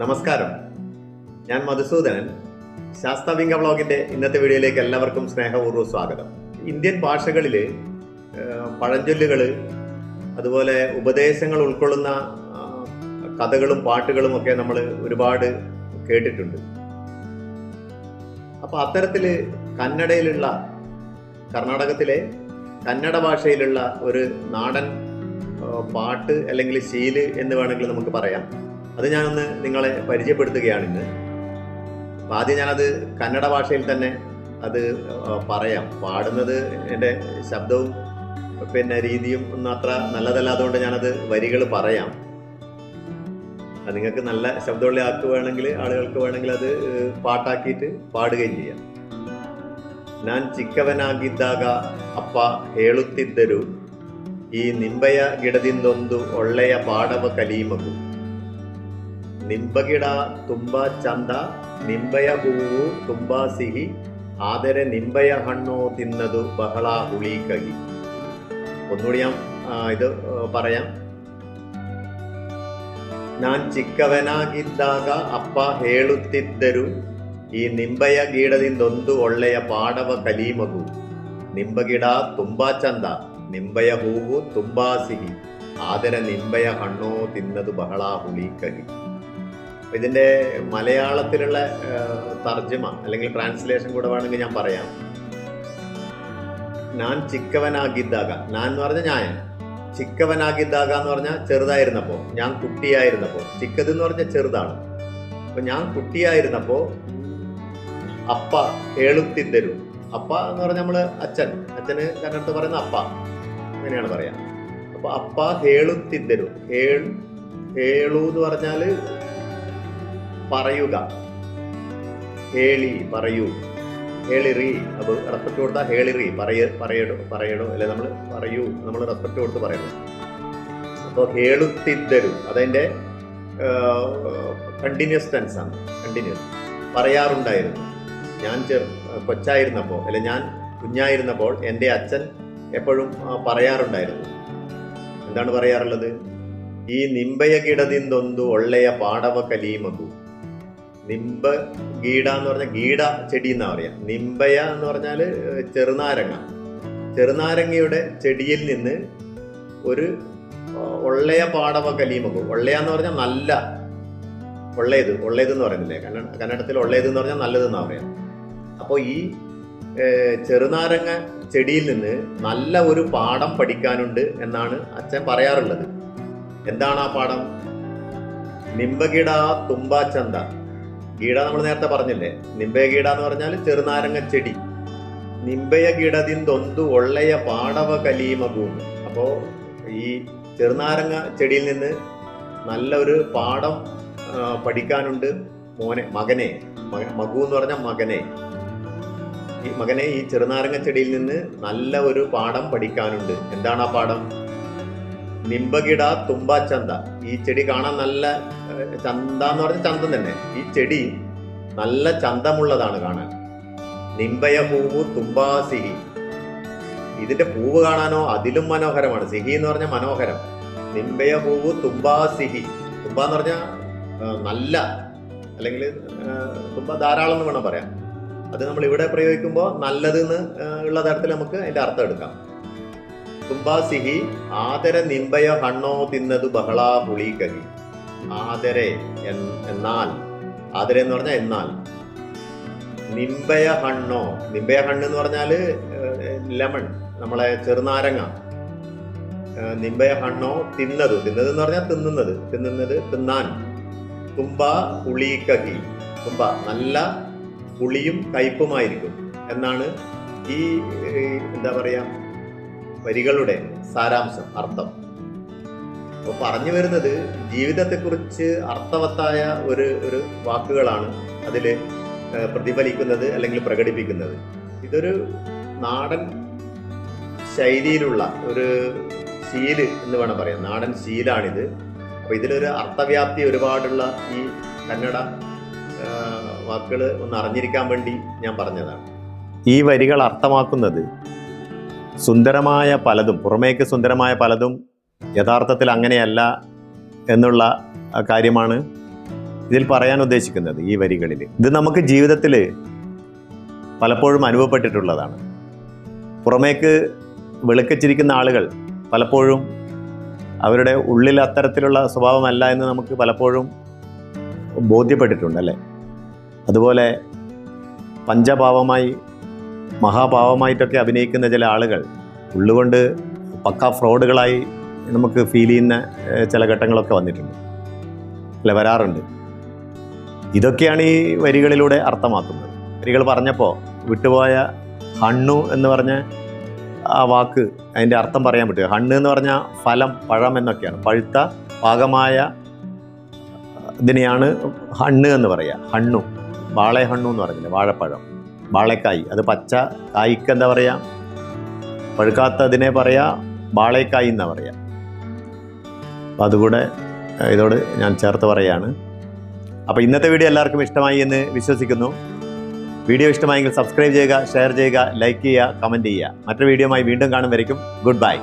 നമസ്കാരം. ഞാൻ മധുസൂദനൻ. ശാസ്ത്രവിംഗ ബ്ലോഗിന്റെ ഇന്നത്തെ വീഡിയോയിലേക്ക് എല്ലാവർക്കും സ്നേഹപൂർവം സ്വാഗതം. ഇന്ത്യൻ ഭാഷകളിൽ പഴഞ്ചൊല്ലുകൾ അതുപോലെ ഉപദേശങ്ങൾ ഉൾക്കൊള്ളുന്ന കഥകളും പാട്ടുകളും ഒക്കെ നമ്മൾ ഒരുപാട് കേട്ടിട്ടുണ്ട്. അപ്പോൾ അത്തരത്തിൽ കന്നഡയിലുള്ള കർണാടകത്തിലെ കന്നഡ ഭാഷയിലുള്ള ഒരു നാടൻ പാട്ട് അല്ലെങ്കിൽ ശീൽ എന്ന് വേണമെങ്കിൽ നമുക്ക് പറയാം. അത് ഞാനൊന്ന് നിങ്ങളെ പരിചയപ്പെടുത്തുകയാണ് ഇന്ന് അപ്പൊ ആദ്യം ഞാനത് കന്നഡ ഭാഷയിൽ തന്നെ അത് ആ, പറയാം പാടുന്നത് എൻ്റെ ശബ്ദവും പിന്നെ രീതിയും ഒന്നും അത്ര നല്ലതല്ലാത്തതുകൊണ്ട് ഞാനത് വരികൾ പറയാം അത് നിങ്ങൾക്ക് നല്ല ശബ്ദമുള്ള ആൾക്ക് വേണമെങ്കിൽ ആളുകൾക്ക് വേണമെങ്കിൽ അത് ഏഹ്, പാട്ടാക്കിയിട്ട് പാടുകയും ചെയ്യാം ഞാൻ ಚಿಕ್ಕವನಾಗಿದ್ದಾಗ ಅಪ್ಪ ಹೇಳುತ್ತಿದ್ದರು ಈ ನಿಂಬೆಯ ಗಿಡದಿಂದೊಂದು ಒಳ್ಳೆಯ ಪಾಡವ ಕಲೀಮಗು ನಿಂಬ ಗಿಡ ತುಂಬಾ ಚಂದ ನಿಂಬೆಯ ಹೂವು ತುಂಬಾ ಸಿಹಿ ಆದರೆ ನಿಂಬೆಯ ಹಣ್ಣು ತಿನ್ನದು ಬಹಳ ಹುಳಿ ಕಹಿ ഒന്നുകൂടി ഞാൻ ആ, ഇത് ആ, പറയാം ನಾನ್ ಚಿಕ್ಕವನಾಗಿದ್ದಾಗ ಅಪ್ಪ ಹೇಳುತ್ತಿದ್ದರು ಈ ನಿಂಬೆಯ ಗಿಡದಿಂದೊಂದು ಒಳ್ಳೆಯ ಪಾಡವ ಕಲೀಮಗು ನಿಂಬ ಗಿಡ ತುಂಬಾ ಚಂದ ನಿಂಬೆಯ ಹೂವು ತುಂಬಾ ಸಿಹಿ ಆದರೆ ನಿಂಬೆಯ ಹಣ್ಣು തിന്നത് ബഹള ಹುಳಿ കഹി ഇതിന്റെ മലയാളത്തിലുള്ള തർജമ അല്ലെങ്കിൽ ട്രാൻസ്ലേഷൻ കൂടെ വേണമെങ്കിൽ ഞാൻ പറയാം. ഞാൻ ചിക്കവനാകിദ്ദാക ഞാൻ എന്ന് പറഞ്ഞ ഞാൻ. ചിക്കവനാകിദ്ദാക എന്ന് പറഞ്ഞാൽ ചെറുതായിരുന്നപ്പോൾ ഞാൻ കുട്ടിയായിരുന്നപ്പോൾ ചിക്കത് എന്ന് പറഞ്ഞാൽ ചെറുതാണ്. അപ്പൊ ഞാൻ കുട്ടിയായിരുന്നപ്പോൾ അപ്പ കേളുത്തിത്തരും അപ്പ എന്ന് പറഞ്ഞാൽ നമ്മൾ അച്ഛൻ. അച്ഛന് കന്നഡത്ത് പറയുന്ന അപ്പ. അങ്ങനെയാണ് പറയാ. അപ്പൊ അപ്പ ഹേളുത്തിത്തരും ഹേൾ ഹേളു എന്ന് പറഞ്ഞാൽ പറയുക. ഹേളി പറയൂ. ഹേളിറി അപ്പൊ റെസ്പെക്ട് കൊടുത്താൽ ഹേളിറി പറയ പറയടോ പറയടോ അല്ലെ നമ്മൾ പറയൂ നമ്മൾ റെസ്പെക്ട് കൊടുത്ത് പറയണം അപ്പോൾ ഹേളുത്തിద్దരു അതതിന്റെ കണ്ടിന്യൂസ് ടെൻസ് ആണ് കണ്ടിന്യൂസ് പറയാറുണ്ടായിരുന്നു. ഞാൻ ചെറു കൊച്ചായിരുന്നപ്പോൾ അല്ലെ ഞാൻ കുഞ്ഞായിരുന്നപ്പോൾ എന്റെ അച്ഛൻ എപ്പോഴും പറയാറുണ്ടായിരുന്നു. എന്താണ് പറയാറുള്ളത്? ഈ നിമ്പയ കിടതിന്തൊന്തു ഒള്ളയ പാടവ കലീമകു. നിമ്പ ഗീഡ എന്ന് പറഞ്ഞാൽ ഗീഡ ചെടി എന്നാ പറയാ. നിമ്പയ എന്ന് പറഞ്ഞാൽ ചെറുനാരങ്ങ. ചെറുനാരങ്ങയുടെ ചെടിയിൽ നിന്ന് ഒരു ഒള്ളയ പാടവ കലീമകു ഒള്ളയ എന്ന് പറഞ്ഞാൽ നല്ല ഒള്ളയത് ഒള്ളയത് എന്ന് പറയുന്നില്ലേ? കന്നഡ കന്നഡത്തിൽ ഒള്ളയത് എന്ന് പറഞ്ഞാൽ നല്ലതെന്നാ പറയാം. അപ്പോൾ ഈ ചെറുനാരങ്ങ ചെടിയിൽ നിന്ന് നല്ല ഒരു പാഠം പഠിക്കാനുണ്ട് എന്നാണ് അച്ഛൻ പറയാറുള്ളത്. എന്താണ് ആ പാഠം? നിമ്പകിട തുമ്പാ ഗീട നമ്മൾ നേരത്തെ പറഞ്ഞില്ലേ? നിമ്പയ ഗീട എന്ന് പറഞ്ഞാൽ ചെറുനാരങ്ങ ചെടി. നിമ്പയ ഗിടതിന്തൊന്തു ഒള്ളയ പാടവ കലീമ ഭൂമി. അപ്പോ ഈ ചെറുനാരങ്ങ ചെടിയിൽ നിന്ന് നല്ലൊരു പാഠം പഠിക്കാനുണ്ട് മോനെ മകനെ. മക- എന്ന് പറഞ്ഞാൽ മകനെ. ഈ മകനെ ഈ ചെറുനാരങ്ങ ചെടിയിൽ നിന്ന് നല്ല ഒരു പാഠം പഠിക്കാനുണ്ട്. എന്താണ് ആ പാഠം? നിമ്പകിട തുമ്പ ചന്ത. ഈ ചെടി കാണാൻ നല്ല ചന്ത എന്ന് പറഞ്ഞ ചന്തം തന്നെ. ഈ ചെടി നല്ല ചന്തമുള്ളതാണ് കാണാൻ. നിമ്പയ പൂവ് തുമ്പാ സിഹി. ഇതിന്റെ പൂവ് കാണാനോ അതിലും മനോഹരമാണ്. സിഹി എന്ന് പറഞ്ഞാൽ മനോഹരം. നിമ്പയ പൂവ് തുമ്പാ സിഹി. തുമ്പ എന്ന് പറഞ്ഞാൽ നല്ല അല്ലെങ്കിൽ തുമ്പ ധാരാളം എന്ന് വേണം പറയാം അത് നമ്മൾ ഇവിടെ പ്രയോഗിക്കുമ്പോൾ നല്ലത് എന്ന് ഉള്ള തരത്തിൽ നമുക്ക് അതിന്റെ അർത്ഥം എടുക്കാം. തുമ്പാ സിഹി ആദര നിമ്പയ ഹണ്ണോ തിന്നതു ബഹളാ പുളി കഹി. ആദരെ എന്നാൽ ആദരെ എന്ന് പറഞ്ഞാൽ എന്നാൽ. നിമ്പയ ഹണ്ണോ നിമ്പയ ഹണ്ണ് എന്ന് പറഞ്ഞാൽ ലെമൺ നമ്മളെ ചെറുനാരങ്ങ. നിംബയ ഹണ്ണോ തിന്നത്. തിന്നത് എന്ന് പറഞ്ഞാൽ തിന്നുന്നത്. തിന്നുന്നത് തിന്നാൻ. തുമ്പ പുളി കഹി തുമ്പ നല്ല പുളിയും കയ്പുമായിരിക്കും. എന്നാണ് ഈ എന്താ പറയുക വരികളുടെ സാരാംശം അർത്ഥം. അപ്പോൾ പറഞ്ഞു വരുന്നത് ജീവിതത്തെക്കുറിച്ച് അർത്ഥവത്തായ ഒരു ഒരു വാക്കുകളാണ് അതിൽ പ്രതിഫലിക്കുന്നത് അല്ലെങ്കിൽ പ്രകടിപ്പിക്കുന്നത്. ഇതൊരു നാടൻ ശൈലിയിലുള്ള ഒരു ശീൽ എന്ന് വേണം പറയാം നാടൻ ശീലാണിത്. അപ്പോൾ ഇതിലൊരു അർത്ഥവ്യാപ്തി ഒരുപാടുള്ള ഈ കന്നഡ വാക്കുകൾ ഒന്ന് അറിഞ്ഞിരിക്കാൻ വേണ്ടി ഞാൻ പറഞ്ഞതാണ്. ഈ വരികൾ അർത്ഥമാക്കുന്നത് സുന്ദരമായ പലതും പുറമേക്ക് സുന്ദരമായ പലതും യഥാർത്ഥത്തിൽ അങ്ങനെയല്ല എന്നുള്ള കാര്യമാണ് ഇതിൽ പറയാൻ ഉദ്ദേശിക്കുന്നത് ഈ വരികളിൽ. ഇത് നമുക്ക് ജീവിതത്തിൽ പലപ്പോഴും അനുഭവപ്പെട്ടിട്ടുള്ളതാണ്. പുറമേക്ക് വെളുക്കച്ചിരിക്കുന്ന ആളുകൾ പലപ്പോഴും അവരുടെ ഉള്ളിൽ അത്തരത്തിലുള്ള സ്വഭാവമല്ല എന്ന് നമുക്ക് പലപ്പോഴും ബോധ്യപ്പെട്ടിട്ടുണ്ട് അല്ലേ? അതുപോലെ പഞ്ചഭാവമായി മഹാഭാവമായിട്ടൊക്കെ അഭിനയിക്കുന്ന ചില ആളുകൾ ഉള്ളുകൊണ്ട് പക്ക ഫ്രോഡുകളായി നമുക്ക് ഫീൽ ചെയ്യുന്ന ചില ഘട്ടങ്ങളൊക്കെ വന്നിട്ടുണ്ട്. അല്ലെ? വരാറുണ്ട്. ഇതൊക്കെയാണ് ഈ വരികളിലൂടെ അർത്ഥമാക്കുന്നത്. വരികൾ പറഞ്ഞപ്പോൾ വിട്ടുപോയ ഹണ്ണു എന്ന് പറഞ്ഞ ആ വാക്ക് അതിന്റെ അർത്ഥം പറയാൻ പറ്റുക ഹണ്ണ് എന്ന് പറഞ്ഞാൽ ഫലം പഴം എന്നൊക്കെയാണ്. പഴുത്ത പാകമായ ഇതിനെയാണ് ഹണ്ണ് എന്ന് പറയുക ഹണ്ണു. വാളെ ഹണ്ണു എന്ന് പറഞ്ഞില്ലേ? വാഴപ്പഴം. വാളക്കായി. അത് പച്ച കായ്ക്ക് എന്താ പറയുക പഴുക്കാത്തതിനെ പറയുക വാളേക്കായി എന്നാ പറയാ. അപ്പം അതുകൂടെ ഇതോട് ഞാൻ ചേർത്ത് പറയുകയാണ്. അപ്പോൾ ഇന്നത്തെ വീഡിയോ എല്ലാവർക്കും ഇഷ്ടമായി എന്ന് വിശ്വസിക്കുന്നു. വീഡിയോ ഇഷ്ടമായെങ്കിൽ സബ്സ്ക്രൈബ് ചെയ്യുക ഷെയർ ചെയ്യുക ലൈക്ക് ചെയ്യുക കമന്റ് ചെയ്യുക. മറ്റൊരു വീഡിയോയുമായി വീണ്ടും കാണും വരയ്ക്കും ഗുഡ് ബൈ.